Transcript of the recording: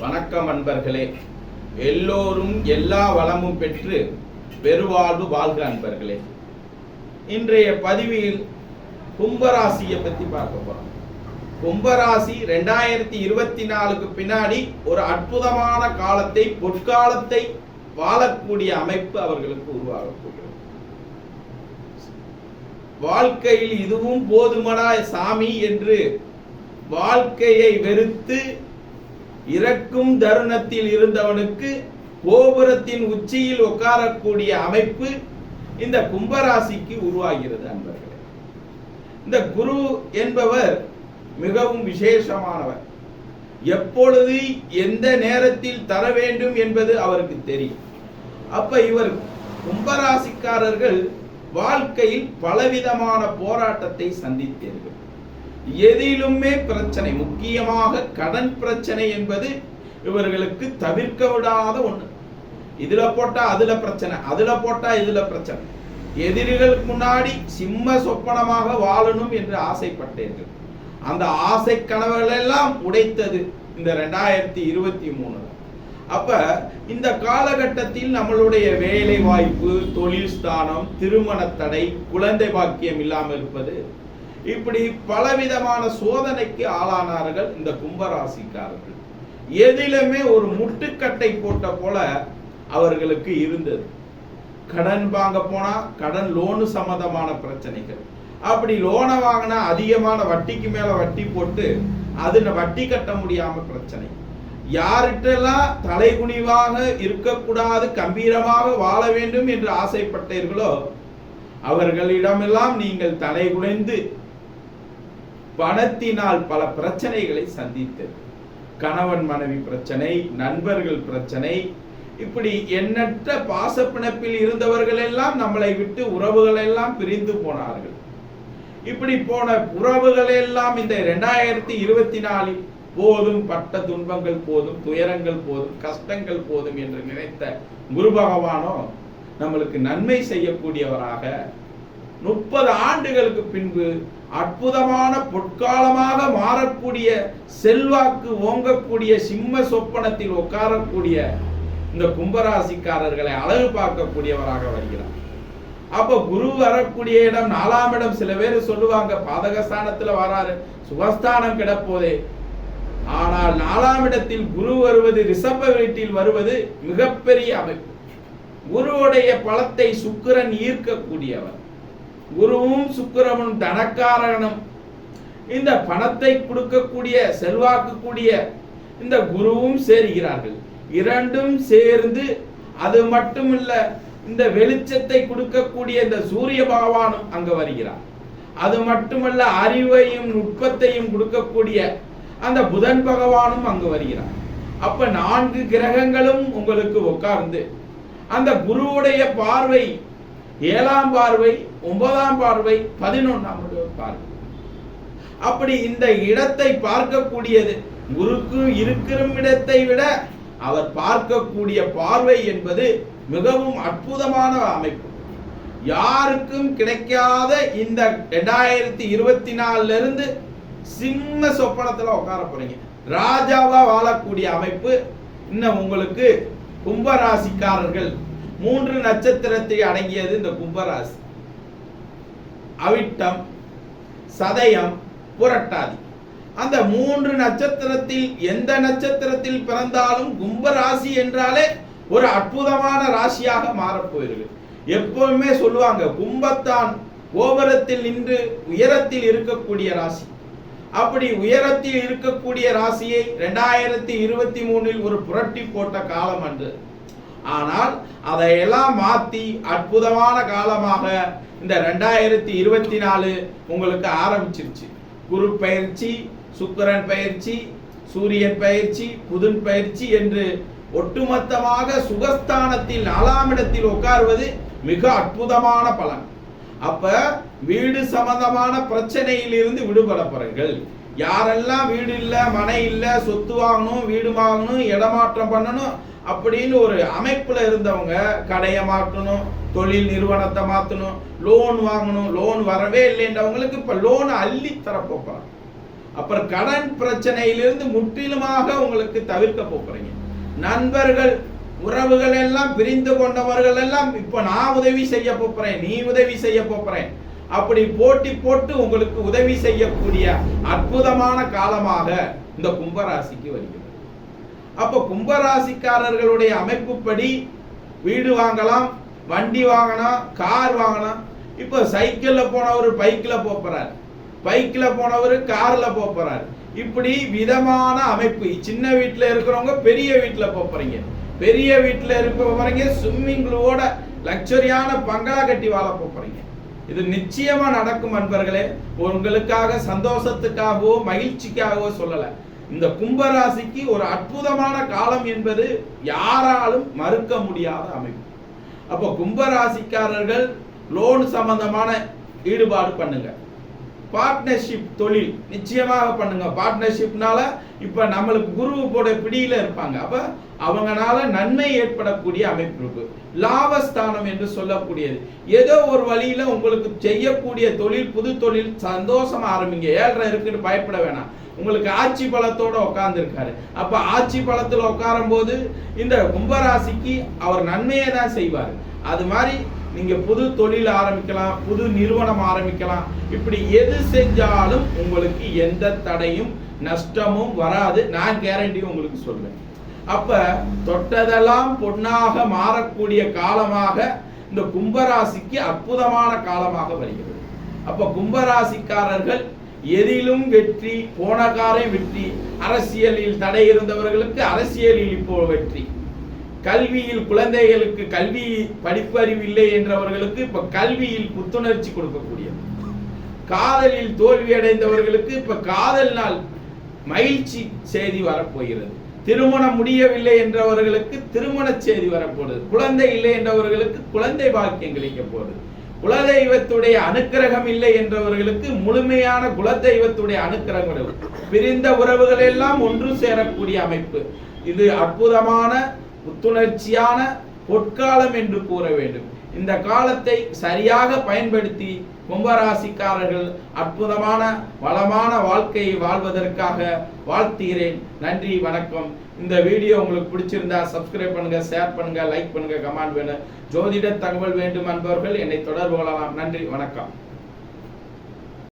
வணக்கம் அன்பர்களே. எல்லோரும் எல்லா வளமும் பெற்று பெருவாழ்வு வாழ்க அன்பர்களே. இன்றைய பதிவில் கும்பராசியை பற்றி பார்க்க போகிறோம் கும்பராசி ரெண்டாயிரத்தி இருபத்தி நாலுக்கு பின்னாடி ஒரு அற்புதமான காலத்தை பொற்காலத்தை வாழக்கூடிய அமைப்பு அவர்களுக்கு உருவாகக்கூடியது வாழ்க்கையில் இதுவும் போதுமடா சாமி என்று வாழ்க்கையை வெறுத்து இறக்கும் தருணத்தில் இருந்தவனுக்கு கோபுரத்தின் உச்சியில் உட்காரக்கூடிய அமைப்பு இந்த கும்பராசிக்கு உருவாகிறது அன்பர்களே. இந்த குரு என்பவர் மிகவும் விசேஷமானவர். எப்பொழுது எந்த நேரத்தில் தர வேண்டும் என்பது அவருக்கு தெரியும். அப்ப இவர் கும்பராசிக்காரர்கள் வாழ்க்கையில் பலவிதமான போராட்டத்தை சந்தித்தீர்கள். எதிலுமே பிரச்சனை முக்கியமாக கடன் பிரச்சனை என்பது இவர்களுக்கு தவிர்க்க விடாத ஒண்ணு. இதுல போட்டா அதுல பிரச்சனை அதுல போட்டா இதுல பிரச்சனை. எதிரிகளுக்கு முன்னாடி சிம்ம சொப்பனமாக வாழணும் என்று ஆசைப்பட்டீர்கள். அந்த ஆசை கனவுகளெல்லாம் உடைத்தது இந்த ரெண்டாயிரத்தி இருபத்தி மூணு. அப்ப இந்த காலகட்டத்தில் நம்மளுடைய வேலை வாய்ப்பு தொழில் ஸ்தானம் திருமண தடை குழந்தை பாக்கியம் இல்லாமல் இருப்பது இப்படி பலவிதமான சோதனைக்கு ஆளானார்கள் இந்த கும்பராசிக்காரர்கள். எதிலுமே ஒரு முட்டுக்கட்டை போட்ட போல அவர்களுக்கு இருந்தது. கடன் வாங்க போனா கடன் லோனு சம்பந்தமான பிரச்சனைகள். அப்படி லோனை வாங்கினா அதிகமான வட்டிக்கு மேல வட்டி போட்டு அதுல வட்டி கட்ட முடியாம பிரச்சனை. யார்கிட்டெல்லாம் தலைகுனிவாக இருக்கக்கூடாது கம்பீரமாக வாழ வேண்டும் என்று ஆசைப்பட்டீர்களோ அவர்களிடமெல்லாம் நீங்கள் தலைகுனிந்து பணத்தினால் பல பிரச்சனைகளை சந்தித்தது. கணவன் மனைவி பிரச்சனை நண்பர்கள் பிரச்சனை இப்படி எண்ணற்ற பாசப்பிணப்பில் இருந்தவர்கள் எல்லாம் நம்மளை விட்டு உறவுகள் எல்லாம் பிரிந்து போனார்கள். இப்படி போன உறவுகள் எல்லாம் இந்த இரண்டாயிரத்தி இருபத்தி நாலில் போதும் பட்ட துன்பங்கள் போதும் துயரங்கள் போதும் கஷ்டங்கள் போதும் என்று நினைத்த குரு பகவானோ நம்மளுக்கு நன்மை செய்யக்கூடியவராக முப்பது ஆண்டுகளுக்கு பின்பு அற்புதமான பொற்காலமாக மாறக்கூடிய செல்வாக்கு ஓங்கக்கூடிய சிம்ம சொப்பனத்தில் உட்காரக்கூடிய இந்த கும்பராசிக்காரர்களை அழகு பார்க்கக்கூடியவராக வருகிறார். அப்ப குரு வரக்கூடிய இடம் நாலாம் இடம். சில பேர் சொல்லுவாங்க பாதகஸ்தானத்துல வராரு சுகஸ்தானம் கிடப்போதே. ஆனால் நாலாம் இடத்தில் குரு வருவது ரிஷப வீட்டில் வருவது மிகப்பெரிய அமைப்பு. குருவுடைய பலத்தை சுக்கிரன் ஈர்க்கக்கூடியவர். குருவும் சுக்கிரனும் தனக்காரகனும். இந்த பணத்தை கொடுக்கக்கூடிய செல்வாக்கு கூடிய இந்த குருவும் சேர்கிறார்கள். இரண்டும் சேர்ந்து அது மட்டுமில்ல இந்த வெளிச்சத்தை கொடுக்கக்கூடிய இந்த சூரிய பகவானும் அங்க வருகிறார். அது மட்டுமல்ல அறிவையும் நுட்பத்தையும் கொடுக்கக்கூடிய அந்த புதன் பகவானும் அங்கு வருகிறார். அப்ப நான்கு கிரகங்களும் உங்களுக்கு உட்கார்ந்து அந்த குருவுடைய பார்வை ஏழாம் பார்வை ஒன்பதாம் பார்வை பதினொன்றாம் பார்வை. அப்படி இந்த இடத்தை பார்க்கக்கூடியது குருக்கு இருக்கிற இடத்தை விட அவர் பார்க்கக்கூடிய பார்வை என்பது மிகவும் அற்புதமான அமைப்பு. யாருக்கும் கிடைக்காத இந்த ரெண்டாயிரத்தி இருபத்தி நாலுல இருந்து சின்ன சொப்பனத்துல உட்கார போறீங்க. ராஜாவா வாழக்கூடிய அமைப்பு இன்னும் உங்களுக்கு கும்பராசிக்காரர்கள் மூன்று நட்சத்திரத்தை அடங்கியது இந்த கும்பராசி. அவிட்டம் சதயம் புரட்டாதி. அந்த மூன்று நட்சத்திரத்தில் எந்த நட்சத்திரத்தில் பிறந்தாலும் கும்பராசி என்றாலே ஒரு அற்புதமான ராசியாக மாறப்போயிருக்கு எப்பவுமே சொல்லுவாங்க கும்பத்தான் கோபுரத்தில் நின்று உயரத்தில் இருக்கக்கூடிய ராசி. அப்படி உயரத்தில் இருக்கக்கூடிய ராசியை ரெண்டாயிரத்தி இருபத்தி மூணில் ஒரு புரட்டி போட்ட காலம் அன்று. ஆனால் அதையெல்லாம் மாற்றி அற்புதமான காலமாக இந்த ரெண்டாயிரத்தி இருபத்தி நாலு உங்களுக்கு ஆரம்பிச்சிருச்சு. குரு பயிற்சி சுக்கிரன் பயிற்சி சூரியன் பயிற்சி புதன் பயிற்சி என்று ஒட்டுமொத்தமாக சுகஸ்தானத்தில் நாலாம் இடத்தில் உட்கார்வது மிக அற்புதமான பலன். அப்ப வீடு சம்பந்தமான பிரச்சனையில் இருந்து விடுபட யாரெல்லாம் வீடு இல்லை மனை இல்லை சொத்து வாங்கணும் வீடு வாங்கணும் இடமாற்றம் பண்ணணும் அப்படின்னு ஒரு அமைப்புல இருந்தவங்க கடையை மாற்றணும் தொழில் நிறுவனத்தை மாற்றணும் லோன் வாங்கணும் லோன் வரவே இல்லைன்றவங்களுக்கு இப்போ லோனை அள்ளி போகிறாங்க அப்புறம் கடன் பிரச்சனையிலிருந்து முற்றிலுமாக உங்களுக்கு தவிர்க்க போகிறீங்க நண்பர்கள் உறவுகள் எல்லாம் பிரிந்து கொண்டவர்கள் எல்லாம் இப்போ நான் உதவி செய்ய போகிறேன் நீ உதவி செய்ய போகிறேன் அப்படி போட்டி போட்டு உங்களுக்கு உதவி செய்யக்கூடிய அற்புதமான காலமாக இந்த கும்பராசிக்கு வருகிறது. அப்ப கும்பராசிக்காரர்களுடைய அமைப்புப்படி வீடு வாங்கலாம் வண்டி வாங்கலாம் கார் வாங்கலாம் இப்போ சைக்கிள்ல போனவர் பைக்கில் போறார் பைக்கில் போனவர் கார்ல போறார் இப்படி விதமான அமைப்பு. சின்ன வீட்டில் இருக்கிறவங்க பெரிய வீட்டில் போறீங்க பெரிய வீட்டில் இருப்பவங்க ஸ்விம்மிங்களோட லக்ஸரியான பங்களா கட்டி வாழ போறீங்க இது நிச்சயமா நடக்கும் அன்பர்களே. உங்களுக்காக சந்தோஷத்துக்காகவோ மகிழ்ச்சிக்காகவோ சொல்லலை. இந்த கும்பராசிக்கு ஒரு அற்புதமான காலம் என்பது யாராலும் மறுக்க முடியாத அமைப்பு. அப்போ கும்பராசிக்காரர்கள் லோன் சம்பந்தமான ஈடுபாடு பண்ணுங்க. பார்ட்னர்ஷிப் தொழில் நிச்சயமாக பண்ணுங்க. பார்ட்னர்ஷிப்னால இப்ப நம்மளுக்கு குரு போட பிடியில இருப்பாங்க. அப்ப அவங்கனால நன்மை ஏற்படக்கூடிய அமைப்பு இருக்கு. லாபஸ்தானம் என்று சொல்லக்கூடியது. ஏதோ ஒரு வழியில உங்களுக்கு செய்யக்கூடிய தொழில் புது தொழில் சந்தோஷமா ஆரம்பிங்க. ஏழரை இருக்குன்னு பயப்பட வேணாம். உங்களுக்கு ஆட்சி பலத்தோட உட்கார்ந்துருக்காரு அப்ப ஆட்சி பலத்துல உட்காரும் போது இந்த கும்பராசிக்கு அவர் நன்மையை தான் செய்வார். அது மாதிரி நீங்க புது தொழில் ஆரம்பிக்கலாம் புது நிறுவனம் ஆரம்பிக்கலாம். இப்படி எது செஞ்சாலும் உங்களுக்கு எந்த தடையும் நஷ்டமும் வராது. நான் கேரண்டி உங்களுக்கு சொல்றேன். அப்ப தொட்டதெல்லாம் பொன்னாக மாறக்கூடிய காலமாக இந்த கும்பராசிக்கு அற்புதமான காலமாக வருகிறது. அப்ப கும்பராசிக்காரர்கள் எதிலும் வெற்றி போனகாரை வெற்றி அரசியலில் தடை இருந்தவர்களுக்கு அரசியலில் இப்போ வெற்றி. கல்வியில் குழந்தைகளுக்கு கல்வி படிப்பறிவு இல்லை என்றவர்களுக்கு இப்ப கல்வியில் புத்துணர்ச்சி கொடுக்கக்கூடியது. காதலில் தோல்வி அடைந்தவர்களுக்கு இப்ப காதல் நாள் மகிழ்ச்சி செய்தி வரப்போகிறது. திருமணம் முடியவில்லை என்றவர்களுக்கு திருமண செய்தி வரப்போகுது குழந்தை இல்லை என்றவர்களுக்கு குழந்தை பாக்கியம் கிடைக்க போகுது குலதெய்வத்துடைய அனுக்கிரகம் இல்லை என்றவர்களுக்கு முழுமையான குலதெய்வத்துடைய அனுக்கிரகம் பிரிந்த உறவுகள் எல்லாம் ஒன்று சேரக்கூடிய அமைப்பு. இது அற்புதமான புத்துணர்ச்சியான பொற்காலம் என்று கூற வேண்டும். இந்த காலத்தை சரியாக பயன்படுத்தி கும்பராசிக்காரர்கள் அற்புதமான வளமான வாழ்க்கையை வாழ்வதற்காக வாழ்த்துகிறேன். நன்றி வணக்கம். இந்த வீடியோ உங்களுக்கு பிடிச்சிருந்தா சப்ஸ்கிரைப் பண்ணுங்க ஷேர் பண்ணுங்க லைக் பண்ணுங்க கமெண்ட் வேணும் ஜோதிட தகவல் வேண்டும் என்பவர்கள் என்னை தொடர்பு கொள்ளலாம். நன்றி வணக்கம்.